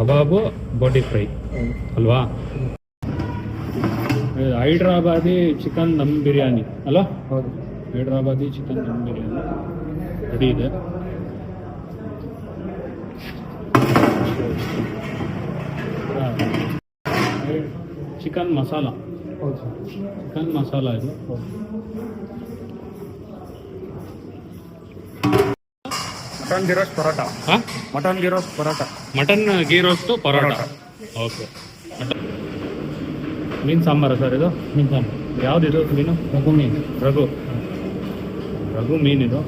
ಕಬಾಬು boti fry ಅಲ್ವಾ? Hyderabadi Hyderabadi chicken dum biryani. ಅಲ್ವಾ? ಹೌದು. ಹೈದ್ರಾಬಾದಿ ಚಿಕನ್ ದಮ್ ಬಿರಿಯಾನಿ. ರೆಡಿ ಇದೆ. ಚಿಕನ್ ಮಸಾಲ. ಚಿಕನ್ ಮಸಾಲ ಇದು. ಮಟನ್ ಗಿರೋಸ್ ಪರೋಟ. ಹಾಂ? Mutton roast parotta. Mutton ghee roast parotta. Okay. ಮೀನು ಸಾಂಬಾರ ಸರ್ ಇದು? ಮೀನು ಸಾಂಬಾರು. ಇದು ಮೀನು? ರಘು ಮೀನು. ರಘು. ರಘು ಮೀನಿದು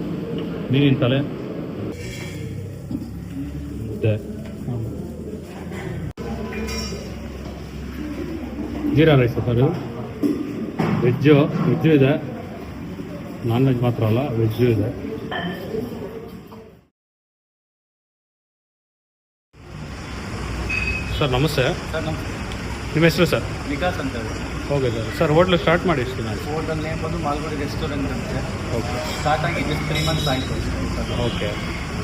ಮೀನಿನ ತಲೆ. ಮುದ್ದೆ. ಜೀರಾ ರೈಸ್ ಸರ್ ಇದು. ವೆಜ್ಜು ವೆಜ್ಜು ಇದೆ. ನಾನ್ ವೆಜ್ ಮಾತ್ರ ಅಲ್ಲ ವೆಜ್ಜು ಇದೆ. ಸರ್ ನಮಸ್ತೆ. ಸರ್ ನಮ್ಮ ನಿಮ್ಮ ಹೆಸರು ಸರ್? ವಿಕಾಸ್ ಅಂತ ಹೇಳಿ. Okay sir sir hotel start ಮಾಡಿ ಎಷ್ಟು ದಿನ ಹೋಟೆಲ್ ನೇಮ್ ಬಂದು ಮಾಲ್ಗುಡಿ ರೆಸ್ಟೋರೆಂಟ್ ಅಂತೆ ಓಕೆ. ಸ್ಟಾರ್ಟ್ ಆಗಿ ಜಸ್ಟ್ ತ್ರೀ ಮಂತ್ಸ್ ಆಯಿತು. ಓಕೆ.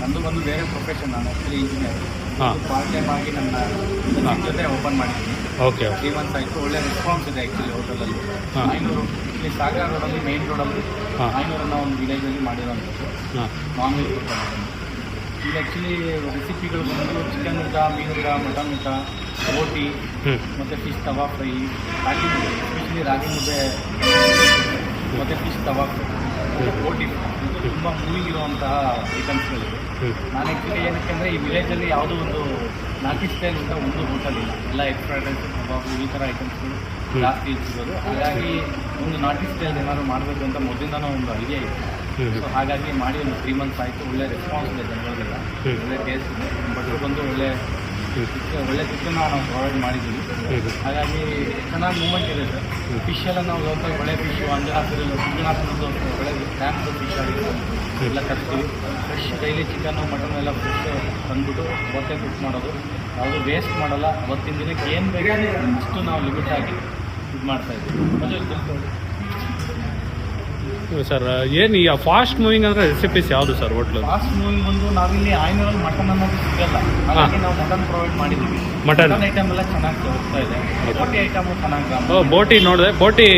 ನಂದು ಬಂದು ಬೇರೆ ಪ್ರೊಫೆಷನ್ ನಾನು ಆ್ಯಕ್ಚುಲಿ ಇಂಜಿನಿಯರ್ ಹಾಂ. ಪಾರ್ಟ್ ಟೈಮ್ ಆಗಿ ನನ್ನ. ಜೊತೆ ಓಪನ್ ಮಾಡಿದ್ದೀನಿ. ಓಕೆ ತ್ರೀ ಮಂತ್ಸ್ ಆಯಿತು. ಒಳ್ಳೆ ರೆಸ್ಪಾನ್ಸ್ ಇದೆ ಆ್ಯಕ್ಚುಲಿ ಹೋಟೆಲಲ್ಲಿ. ಹಾ. ಐನೂರು ಇಲ್ಲಿ ಸಾಗರ ರೋಡಲ್ಲಿ ಮೇನ್ ರೋಡಲ್ಲಿ ಐನೂರನ್ನ ಒಂದು ವಿಲೇಜಲ್ಲಿ ಮಾಡಿರೋಂಥದ್ದು. ಹಾಂ. ನಾನ್ ವೆಜ್ ಇಲ್ಲಿ ಆ್ಯಕ್ಚುಲಿ ರೆಸಿಪಿಗಳು ಬಂದು ಚಿಕನ್ ಊಟ ಮೀನು ಊಟ ಮಟನ್ ಊಟ ರೋಟಿ ಮತ್ತು ಫಿಶ್ ತವಾ ಫ್ರೈ ರಾಗಿ ಮುದ್ದೆ ಎಸ್ಪೆಷಲಿ ರಾಗಿ ಮುದ್ದೆ. ಮತ್ತು ಫಿಶ್ ತವಾ ಫ್ರೈ ರೋಟಿ ತುಂಬ ಮೂವಿಂಗ್ ಇರುವಂತಹ ಐಟಮ್ಸ್ಗಳಿವೆ ನಾನು ಆ್ಯಕ್ಚುಲಿ ಏನಕ್ಕೆ ಅಂದರೆ ಈ ವಿಲೇಜಲ್ಲಿ ಯಾವುದೋ ಒಂದು ನಾಟಿ ಸ್ಟೈಲ್ ಅಂತ ಒಂದು ಹೋಟೆಲ್ ಇಲ್ಲ. ಎಲ್ಲ ಎಗ್ ಫ್ರೈಡ್ ರೈಸ್ ಕಬಾಬು ಈ ಥರ ಐಟಮ್ಸ್ಗಳು ಜಾಸ್ತಿ ಸಿಗೋದು ಹಾಗಾಗಿ ಒಂದು ನಾಟಿ ಸ್ಟೈಲ್ ಏನಾದ್ರು ಮಾಡಬೇಕು ಅಂತ ಮೊದಲಿಂದನೂ ಒಂದು ಐಡಿಯಾ ಇತ್ತು. ಸೊ ಹಾಗಾಗಿ ಮಾಡಿ ಒಂದು ತ್ರೀ ಮಂತ್ಸ್ ಆಯಿತು. ಒಳ್ಳೆ ರೆಸ್ಪಾನ್ಸ್ ಇದೆ ಜನಗಳಿಗೆಲ್ಲ. ಒಳ್ಳೆ ಟೇಸ್ಟ್ ಇದೆ ಬಂದು ಒಳ್ಳೆ ಒಳ್ಳೆ ಚಿಕ್ಕನ ನಾವು ಪ್ರೊವೈಡ್ ಮಾಡಿದ್ದೀವಿ. ಹಾಗಾಗಿ ಚೆನ್ನಾಗಿ ಮೂಮೆಂಟ್ ಇದೆ ಸರ್. ಹ್ಮ್. ಫಿಶ್ ಎಲ್ಲ ನಾವು ಲೋಕಲ್ ಒಳ್ಳೆ ಫಿಶ್ ಅಂಜನಾಥರು ಒಂದು ಒಳ್ಳೆ ಫ್ಯಾನ್ಸ್ ಫಿಶ್ ಆಗಿತ್ತು ಎಲ್ಲ ತರ್ತೀವಿ ಫ್ರೆಶ್ ಡೈಲಿ ಚಿಕನ್ನು ಮಟನ್ ಎಲ್ಲ ಫ್ರೆಶ್ ತಂದುಬಿಟ್ಟು ಅವತ್ತೇ ಕುಕ್ ಮಾಡೋದು. ಯಾವುದು ವೇಸ್ಟ್ ಮಾಡೋಲ್ಲ. ಅವತ್ತಿನ ದಿನಕ್ಕೆ ಏನು ಬೇಕು ಅಷ್ಟು ನಾವು ಲಿಮಿಟ್ ಆಗಿ ಇದು ಮಾಡ್ತಾ ಇದ್ದೀವಿ. ಮತ್ತೆ ಸರ್. ಏನು ಈ ಫಾಸ್ಟ್ ಮೂವಿಂಗ್ ಅಂದರೆ ರೆಸಿಪೀಸ್ ಯಾವುದು ಸರ್ ಹೋಟ್ಲು ಫಾಸ್ಟ್ ಮೂವಿಂಗ್ ಬಂದು ನಾವಿಲ್ಲಿ ಆಯ್ನೂರಲ್ಲಿ ಮಟನ್ ಅನ್ನೋದು ಸಿಗಲ್ಲ. ಹಾಗಾಗಿ ನಾವು ಮಟನ್ ಪ್ರೊವೈಡ್ ಮಾಡಿದ್ದೀವಿ. ಮಟನ್ ಐಟಮ್ ಎಲ್ಲ ಚೆನ್ನಾಗಿ ಹೋಗ್ತಾ ಇದೆ ಬೋಟಿ ಐಟಮು ಚೆನ್ನಾಗಿ ಓ ಬೋಟಿ ನೋಡಿದೆ. ಬೋಟಿ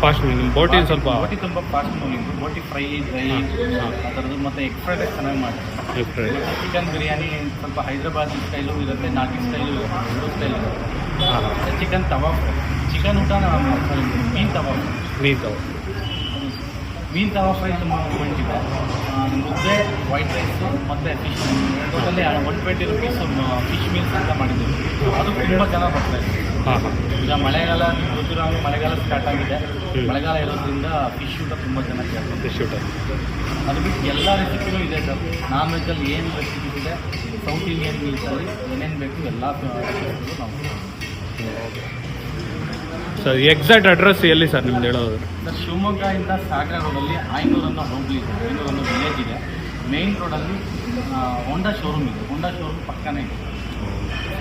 ಫಾಸ್ಟ್ ಮೂವಿಂಗ್ ಬೋಟಿ ಸ್ವಲ್ಪ ಬೋಟಿ ತುಂಬ fast moving boti fry dry ಅದರದ್ದು ಮತ್ತೆ ಆ ಥರದ್ದು ಮತ್ತು ಎಗ್ ಫ್ರೈಡ್ ಚೆನ್ನಾಗಿ ಮಾಡ್ತಾರೆ ಫ್ರೈ ಚಿಕನ್ ಬಿರಿಯಾನಿ ಸ್ವಲ್ಪ ಹೈದ್ರಾಬಾದ್ ಸ್ಟೈಲು ಇರುತ್ತೆ ನಾಟಿ ಸ್ಟೈಲು ಇರುತ್ತೆ ಎರಡು style chicken tawa fry chicken ಊಟ ಮೀನು ತವಾ ಮೀನು ತಗೋ ಮೀನು ತವಾ ಫ್ರೈ ತುಂಬ ಇದೆ. ಮುದ್ದೆ ವೈಟ್ ರೈಸು ಮತ್ತು fish totally one twenty rupees fish meals ಅಂತ ಮಾಡಿದ್ದೀವಿ. ಅದು ತುಂಬ ಜನ ಬರ್ತಾ ಇದೆ ಈಗ ಮಳೆಗಾಲ ಗೊತ್ತಿರೋ ಮಳೆಗಾಲ ಸ್ಟಾರ್ಟ್ ಆಗಿದೆ. ಮಳೆಗಾಲ ಇರೋದ್ರಿಂದ ಫಿಶ್ ಊಟ ತುಂಬ ಚೆನ್ನಾಗಿ ಫಿಶ್ ಊಟ. ಅದು ಬಿಟ್ಟು ಎಲ್ಲ ರೆಸಿಪಿನೂ ಇದೆ ಸರ್. ನಾನ್ ವೆಜ್ಜಲ್ಲಿ ಏನು ರೆಸಿಪೀಸ್ ಇದೆ ಸೌತ್ ಇಂಡಿಯನ್ ಮೀಲ್ಸಲ್ಲಿ ಏನೇನು ಬೇಕು ಎಲ್ಲ ರೆಸಿಪಿಗಳು ನಾವು ಸರ್ ಎಕ್ಸಾಕ್ಟ್ ಅಡ್ರೆಸ್ ಎಲ್ಲಿ ಸರ್ ನಿಮ್ದು ಹೇಳೋದು ಸರ್ ಶಿವಮೊಗ್ಗದಿಂದ ಸಾಗರ ರೋಡಲ್ಲಿ ಐನೂರು ಅನ್ನೋ ಹೋಗ್ಲಿ ಇದೆ ಐನೂರು ಅನ್ನೋ ವಿಲೇಜ್ ಇದೆ ಮೇನ್ ರೋಡಲ್ಲಿ ಹೋಂಡಾ ಶೋರೂಮ್ ಇದೆ. ಹೋಂಡಾ ಶೋರೂಮ್ ಪಕ್ಕನೇ ಇದೆ.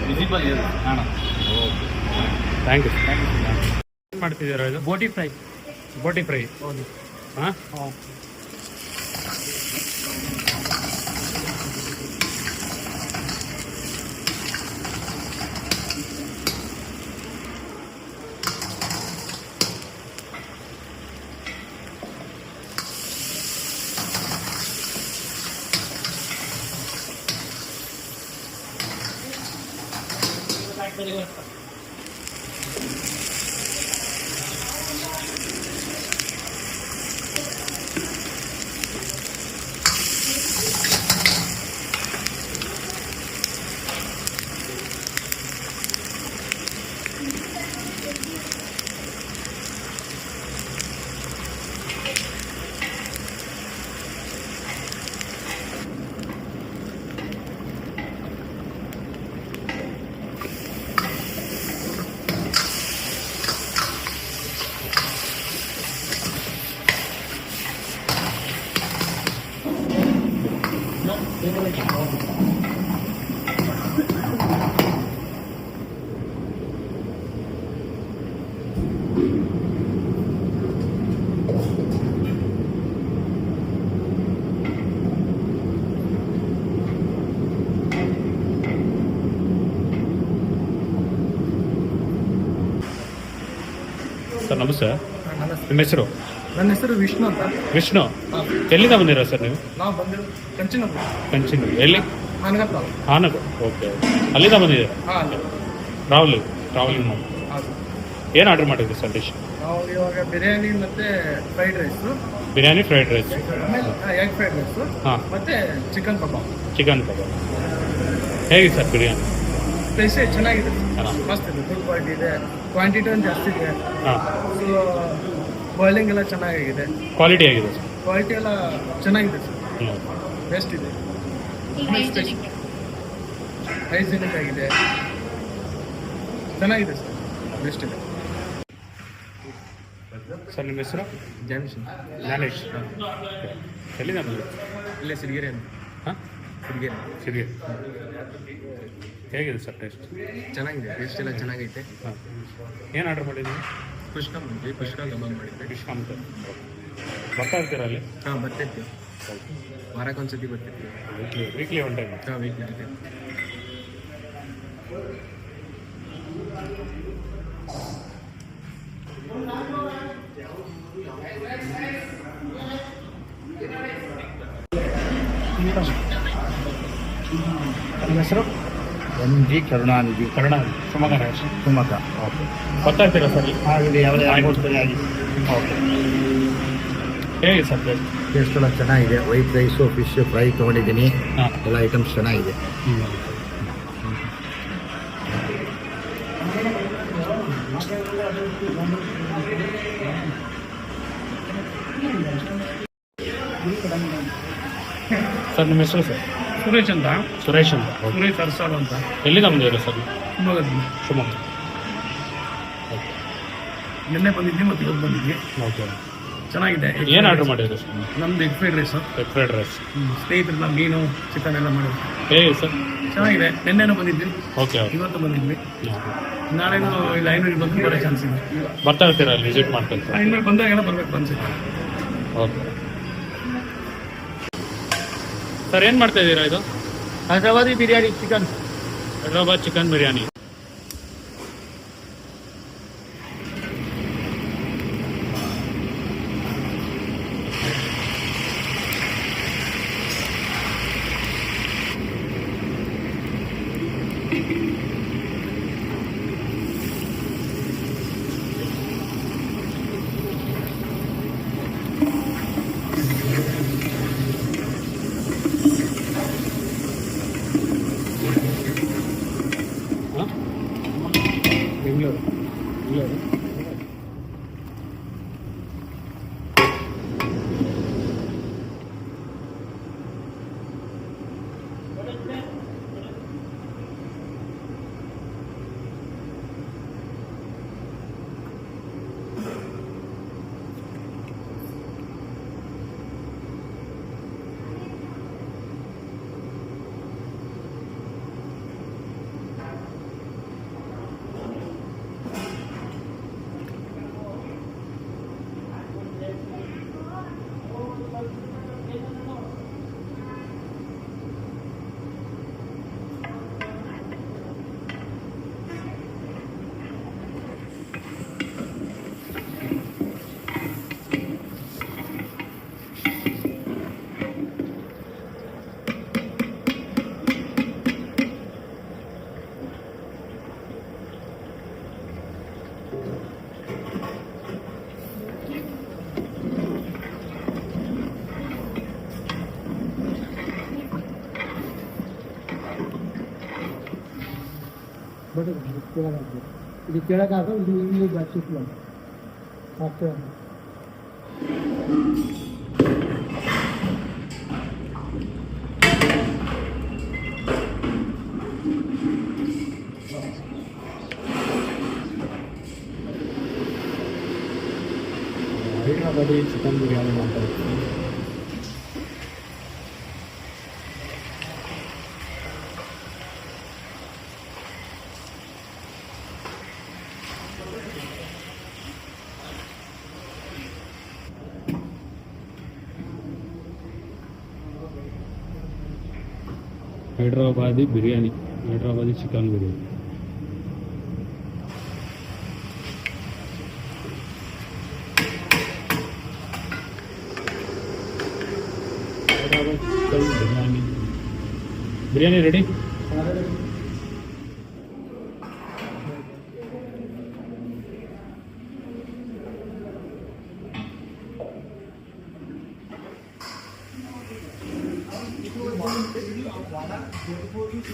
ವಿಸಿಬಲ್ ಇದೆ ಕಾಣ. ಥ್ಯಾಂಕ್ ಯು ಥ್ಯಾಂಕ್ ಯು ಮಾಡ್ತಿದ್ದೀರಾ ಇದು? ಬೋಟಿ ಫ್ರೈ ಬೋಟಿ ಫ್ರೈ ಹೌದು. ಹಾಂ? ನಮಸ್ತೆ. ನಿಮ್ಮ ಹೆಸರು? ನನ್ನ ಹೆಸರು ವಿಷ್ಣು ಅಂತ. ವಿಷ್ಣು? ಎಲ್ಲಿಂದ ಬಂದಿರೋ ಸರ್ ನೀವು? ನಾವು ಬಂದಿರೋ ಕಂಚಿನಪುರ ಕಂಚಿನ ಎಲ್ಲಿ? ನನಗಪ್ಪ ಆನಗ ಓಕೆ ಅಲ್ಲಿಂದ ಬಂದಿದೆ ಹಾಂ ರಾಹುಲ್ ಹೌದು. ಏನು ಆರ್ಡರ್ ಮಾಡಿದ್ರಿ ಸರ್ ಡಿಶ್ ನಾವು ಇವಾಗ ಬಿರಿಯಾನಿ ಮತ್ತೆ fried rice. Biryani fried rice. ಆಮೇಲೆ ಎಗ್ ಫ್ರೈಡ್ ರೈಸು. ಹಾಂ. ಮತ್ತೆ ಚಿಕನ್ ಕಬಾಬ್ ಚಿಕನ್ ಕಬಾಬ್ ಹೇಗೆ ಸರ್ ಬಿರಿಯಾನಿ? ಪ್ಲೇಸೇ ಚೆನ್ನಾಗಿದೆ. ಚೆನ್ನಾಗಿ. ಮಸ್ತ್ ಇದೆ. ಫುಲ್ ಕ್ವಾಲಿಟಿ ಇದೆ. ಕ್ವಾಂಟಿಟಿ ಒಂದು ಜಾಸ್ತಿ ಇದೆ. ಹಾಂ. ಸೊ ಬಾಯ್ಲಿಂಗ್ ಎಲ್ಲ ಚೆನ್ನಾಗಿದೆ ಕ್ವಾಲಿಟಿ ಆಗಿದೆ ಸರ್ ಕ್ವಾಲಿಟಿ ಎಲ್ಲ ಚೆನ್ನಾಗಿದೆ ಸರ್ ಹ್ಞೂ ಬೆಸ್ಟ್ ಇದೆ. ಹೈಜಿನಿಕ್ ಆಗಿದೆ. ಚೆನ್ನಾಗಿದೆ ಸರ್ ಬೆಸ್ಟ್ ಇದೆ. ಸರ್ ನಿಮ್ಮ ಹೆಸರು? ಜಾನೇಶ್ ಜಾನೇಶ್ ಎಲ್ಲಿಂದ ಬಂದಿದೆ ಇಲ್ಲೇ ಸಿರಿಗೆರೆ ಅಂತ. ಸಿರಿಗೆರೆ ಸಿರಿಗೆ ಹೇಗಿದೆ ಸರ್ ಟೇಸ್ಟ್ ಚೆನ್ನಾಗಿದೆ ಟೇಸ್ಟ್ ಎಲ್ಲ ಚೆನ್ನಾಗೈತೆ. ಹಾಂ. ಏನು ಆರ್ಡರ್ ಮಾಡಿದ್ದೀವಿ ಪುಷ್ಕ ಮಾಡಿದ್ವಿ ಪುಷ್ಕ ಕಬಾಬ್ ಮಾಡಿದ್ವಿ. ಫಿಶ್ ಅಂತ. ಬರ್ತಾ ಇರ್ತೀರಾ ಅಲ್ಲಿ? ಹಾಂ ಬರ್ತಿರ್ತೀವಿ ವಾರಕ್ಕೊಂದ್ಸತಿ ಬರ್ತಿರ್ತೀವಿ ವೀಕ್ಲಿ ವೀಕ್ಲಿ ಒನ್ ಟೈಮ್ ಹಾಂ ವೀಕ್ ನಡೀತೀವಿ ನಿಮ್ಮ ಹೆಸರು? M G Karunanidhi. Karunanidhi. Shivamogga Raj. Shivamogga. Okay. ಬರ್ತಾ ಇರ್ತೀರಾ ಸರ್ ಆಗಿದೆ? ಯಾವುದೇ ಓಕೆ. ಹೇಗೆ ಸರ್ ಟೇಸ್ಟ್ ಎಲ್ಲ ಚೆನ್ನಾಗಿದೆ. ವೈಟ್ ರೈಸು ಫಿಶ್ ಫ್ರೈ ತೊಗೊಂಡಿದ್ದೀನಿ. ಹಾಂ. ಎಲ್ಲ ಐಟಮ್ಸ್ ಚೆನ್ನಾಗಿದೆ. ಸರ್ ನಿಮ್ಮ ಹೆಸರು ಸರ್? ಸುರೇಶ್ ಅಂತ? ಸುರೇಶ್ ಅಂತ. ಓಕೆ ಸುರೇಶ್ ಅರ್ಸಾಲ್ ಅಂತ. ಎಲ್ಲಿ ನಮ್ದು ಇರೋ ಸರ್? ಶಿವಮೊಗ್ಗದಿಂದ ಶಿವಮೊಗ್ಗ. ನಿನ್ನೆ ಬಂದಿದ್ವಿ ಮತ್ತು ಇವತ್ತು ಬಂದಿದ್ವಿ ಓಕೆ. ಚೆನ್ನಾಗಿದೆ. ಏನು ಆರ್ಡರ್ ಮಾಡಿದ್ರಿ ಸರ್? ನಮ್ದು egg fried rice egg fried rice ಸ್ನೇಹಿತರೆಲ್ಲ ಮೀನು ಚಿಕನ್ ಎಲ್ಲ ಮಾಡಿದ್ವಿ ಹೇಗೆ ಸರ್. ಚೆನ್ನಾಗಿದೆ. ನಿನ್ನೆನೂ ಬಂದಿದ್ವಿ ಓಕೆ ಓಕೆ. ಇವತ್ತು ಬಂದಿದ್ವಿ ನಾಳೆನೂ ಇಲ್ಲಿ ಐನೂರಿಗೆ ಬಂದು ಬರೋ ಚಾನ್ಸ್ ಇದೆ. ಬರ್ತಾ ಇರ್ತೀರಾ ಅಲ್ಲಿ? ವಿಸಿಟ್ ಮಾಡ್ಕೊಂತ ಐನೂರು ಬಂದಾಗೆಲ್ಲ ಬರ್ಬೇಕು ಅನ್ಸುತ್ತೆ. ಓಕೆ. ಸರ್ ಏನು ಮಾಡ್ತಾ ಇದ್ದೀರಾ ಇದು? Hyderabadi biryani chicken Hyderabad chicken biryani. ছোটো কেড়া কাঁকড়া যে কেড়া কাঁকড়া দুই মিনিট বাচ্চা ছিলাম আচ্ছা Наверное, надо и цветом гуляли на हैदराबादी है biryani Hyderabadi chicken biryani biryani ready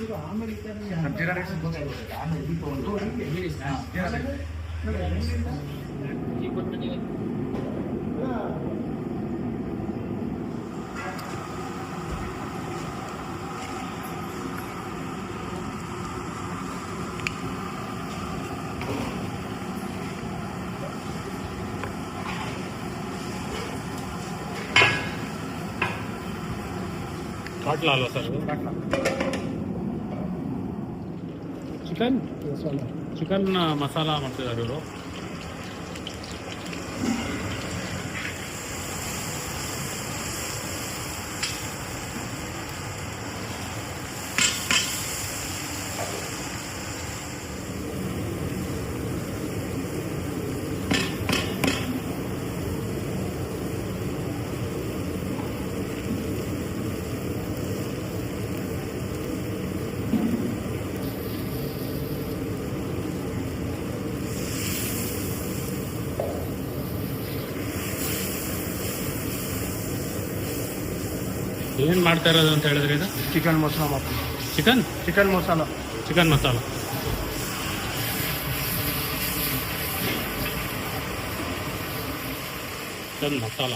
ready catla ಅಲ್ವಾ ಸರ್ ಚಿಕನ್ ಚಿಕನ್ ಮಸಾಲ ಮಾಡ್ತಿದ್ದಾರೆ ಇವರು ಏನು ಮಾಡ್ತಾ ಇರೋದು ಅಂತ ಹೇಳಿದ್ರೆ ಇದು? ಚಿಕನ್ ಮಸಾಲ ಮಾಡ್ತೀವಿ chicken? Chicken masala. Chicken masala. Chicken masala.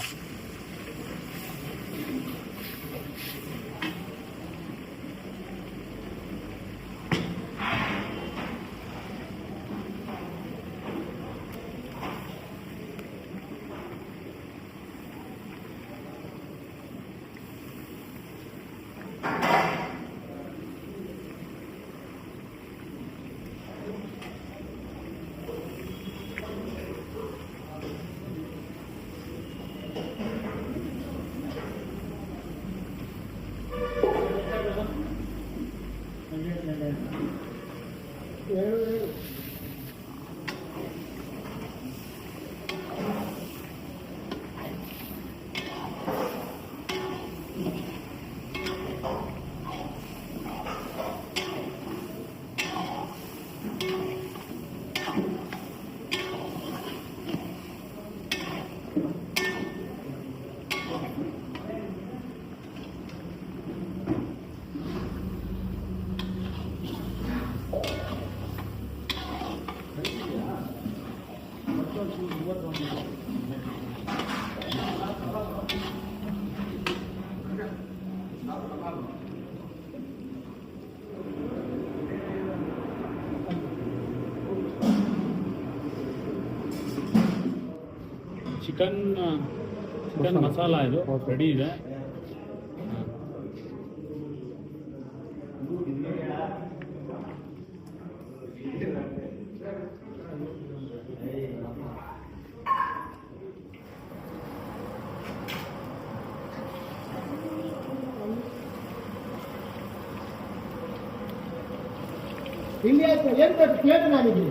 Chicken chicken masala. ಇದು ರೆಡಿ ಇದೆ. ಇಲ್ಲಿ ಆಯ್ತು ಏನ್ ಬೇಕು? ಕೇಳಿ ನನಗೆ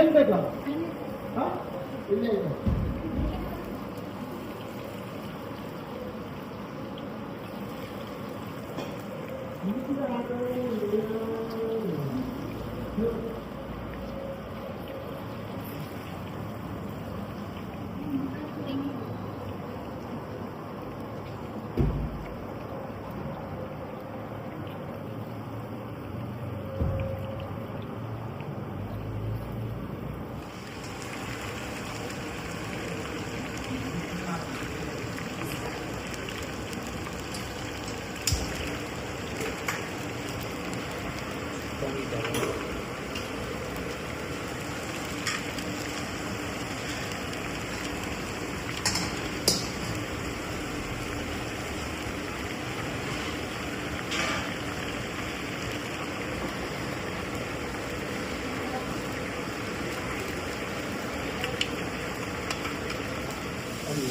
ಏನ್ ಬೇಕಾ? ಹಾ? 1년이요. 이쁘다, 이쁘다.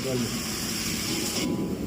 Gracias.